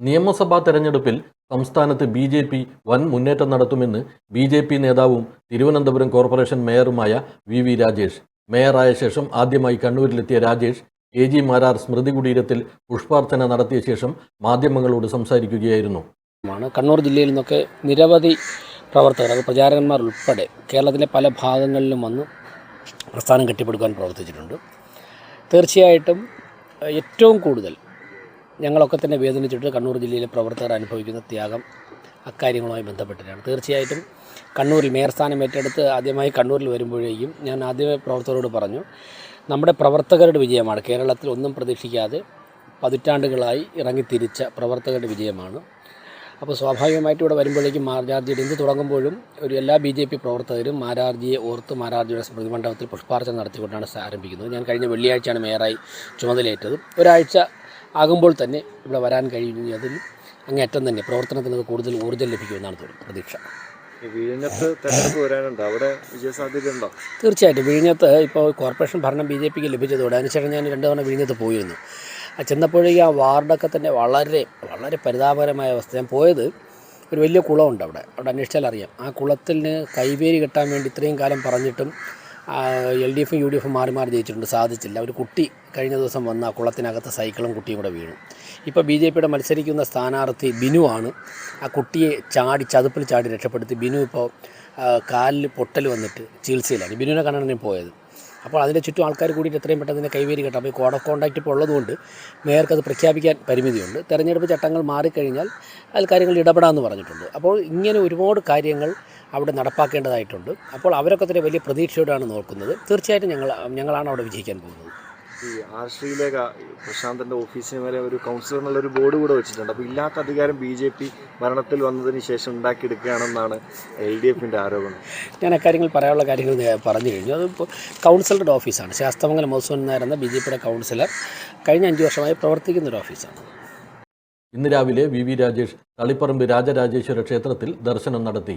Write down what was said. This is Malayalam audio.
നിയമസഭാ തെരഞ്ഞെടുപ്പിൽ സംസ്ഥാനത്ത് ബി ജെ പി വൻ മുന്നേറ്റം നടത്തുമെന്ന് ബി ജെ പി നേതാവും തിരുവനന്തപുരം കോർപ്പറേഷൻ മേയറുമായ വി വി രാജേഷ്. മേയറായ ശേഷം ആദ്യമായി കണ്ണൂരിലെത്തിയ രാജേഷ് എ ജി മാരാർ സ്മൃതി കുടീരത്തിൽ പുഷ്പാർച്ചന നടത്തിയ ശേഷം മാധ്യമങ്ങളോട് സംസാരിക്കുകയായിരുന്നു. കണ്ണൂർ ജില്ലയിൽ നിന്നൊക്കെ നിരവധി പ്രവർത്തകർ അത് പ്രചാരകന്മാർ ഉൾപ്പെടെ കേരളത്തിലെ പല ഭാഗങ്ങളിലും വന്ന് പ്രസ്ഥാനം കെട്ടിപ്പടുക്കാൻ പ്രവർത്തിച്ചിട്ടുണ്ട്. തീർച്ചയായിട്ടും ഏറ്റവും കൂടുതൽ ഞങ്ങളൊക്കെ തന്നെ വേദനിച്ചിട്ട് കണ്ണൂർ ജില്ലയിലെ പ്രവർത്തകർ അനുഭവിക്കുന്ന ത്യാഗം അക്കാര്യങ്ങളുമായി ബന്ധപ്പെട്ടിട്ടാണ്. തീർച്ചയായിട്ടും കണ്ണൂരിൽ മേയർ സ്ഥാനം ഏറ്റെടുത്ത് ആദ്യമായി കണ്ണൂരിൽ വരുമ്പോഴേക്കും ഞാൻ ആദ്യമേ പ്രവർത്തകരോട് പറഞ്ഞു നമ്മുടെ പ്രവർത്തകരുടെ വിജയമാണ്. കേരളത്തിൽ ഒന്നും പ്രതീക്ഷിക്കാതെ പതിറ്റാണ്ടുകളായി ഇറങ്ങിത്തിരിച്ച പ്രവർത്തകരുടെ വിജയമാണ്. അപ്പോൾ സ്വാഭാവികമായിട്ട് ഇവിടെ വരുമ്പോഴേക്കും മാരാർജിയുടെ എന്ത് തുടങ്ങുമ്പോഴും ഒരു എല്ലാ ബി ജെ പി പ്രവർത്തകരും മാരാർജിയെ ഓർത്ത് മാരാർജിയുടെ സ്മൃതി മണ്ഡപത്തിൽ പുഷ്പാർച്ചന നടത്തിക്കൊണ്ടാണ് ആരംഭിക്കുന്നത്. ഞാൻ കഴിഞ്ഞ വെള്ളിയാഴ്ചയാണ് മേയറായി ചുമതലയേറ്റത്. ഒരാഴ്ച ആകുമ്പോൾ തന്നെ ഇവിടെ വരാൻ കഴിയുന്നു. അതിൽ അങ്ങേറ്റം തന്നെ പ്രവർത്തനത്തിന് കൂടുതൽ ഊർജം ലഭിക്കുമെന്നാണ് തോന്നുന്നത് പ്രതീക്ഷ. ഈ വിഴിഞ്ഞത്ത് തെരഞ്ഞെടുപ്പ് വരാനുണ്ട്? അവിടെ തീർച്ചയായിട്ടും. വിഴിഞ്ഞത്ത് ഇപ്പോൾ കോർപ്പറേഷൻ ഭരണം ബി ജെ പിക്ക് ലഭിച്ചതോടെ അതിനുശേഷം ഞാൻ രണ്ടു തവണ വിഴിഞ്ഞത്ത് പോയിരുന്നു. ആ ചെന്നപ്പോഴേക്കും ആ വാർഡൊക്കെ തന്നെ വളരെ വളരെ പരിതാപകരമായ അവസ്ഥ ഞാൻ പോയത് ഒരു വലിയ കുളമുണ്ട് അവിടെ. അവിടെ അന്വേഷിച്ചാൽ അറിയാം ആ കുളത്തിന് കൈവേരി കെട്ടാൻ വേണ്ടി ഇത്രയും കാലം പറഞ്ഞിട്ടും എൽ ഡി എഫും യു ഡി എഫും മാറി മാറി ജയിച്ചിട്ടുണ്ട്. സാധിച്ചില്ല. ഒരു കുട്ടി കഴിഞ്ഞ ദിവസം വന്ന കുളത്തിനകത്ത് സൈക്കിളും കുട്ടിയും കൂടെ വീണു. ഇപ്പോൾ ബി ജെ പിയുടെ മത്സരിക്കുന്ന സ്ഥാനാർത്ഥി ബിനു ആണ്. ആ കുട്ടിയെ ചാടി ചതുപ്പിൽ ചാടി രക്ഷപ്പെടുത്തി ബിനു ഇപ്പോൾ കാലിൽ പൊട്ടൽ വന്നിട്ട് ചികിത്സയിലാണ്. ബിനുവിനെ കാണാൻ പോയത്. അപ്പോൾ അതിന്റെ ചുറ്റും ആൾക്കാർ കൂടിയിട്ട് എത്രയും പെട്ടെന്ന് തന്നെ കൈവേരി കേട്ടോ. അപ്പോൾ ഈ കോഡ് ഓഫ് കോണ്ടാക്റ്റ് ഇപ്പോൾ ഉള്ളതുകൊണ്ട് മേയർക്ക് അത് പ്രഖ്യാപിക്കാൻ പരിമിതിയുണ്ട്. തെരഞ്ഞെടുപ്പ് ചട്ടങ്ങൾ മാറിക്കഴിഞ്ഞാൽ അതിൽ കാര്യങ്ങൾ ഇടപെടാമെന്ന് പറഞ്ഞിട്ടുണ്ട്. അപ്പോൾ ഇങ്ങനെ ഒരുപാട് കാര്യങ്ങൾ അവിടെ നടപ്പാക്കേണ്ടതായിട്ടുണ്ട്. അപ്പോൾ അവരൊക്കെ തന്നെ വലിയ പ്രതീക്ഷയോടാണ് നോക്കുന്നത്. തീർച്ചയായിട്ടും ഞങ്ങൾ ഞങ്ങളാണ് അവിടെ വിജയിക്കാൻ പോകുന്നത്. ഈ ആർ ശ്രീലേഖ പ്രശാന്തന്റെ ഓഫീസിന് മേലെ ഒരു കൗൺസിലർ എന്നുള്ള ഒരു ബോർഡ് കൂടെ വെച്ചിട്ടുണ്ട്. അപ്പോൾ ഇല്ലാത്ത അധികാരം ബി ജെ പി ഭരണത്തിൽ വന്നതിന് ശേഷം ഉണ്ടാക്കിയെടുക്കുകയാണെന്നാണ് എൽ ഡി എഫിന്റെ ആരോപണം. ഞാൻ അക്കാര്യങ്ങൾ പറയാനുള്ള കാര്യങ്ങൾ പറഞ്ഞു കഴിഞ്ഞു. അതിപ്പോൾ കൗൺസിലറുടെ ഓഫീസാണ്. ശാസ്തമംഗലം മൗസൂൻ നായർ എന്ന ബി ജെ പിയുടെ കൗൺസിലർ കഴിഞ്ഞ അഞ്ച് വർഷമായി പ്രവർത്തിക്കുന്ന ഒരു ഓഫീസാണ് ഇന്ന് രാവിലെ വി വി രാജേഷ് തളിപ്പറമ്പ് രാജരാജേശ്വര ക്ഷേത്രത്തിൽ ദർശനം നടത്തി.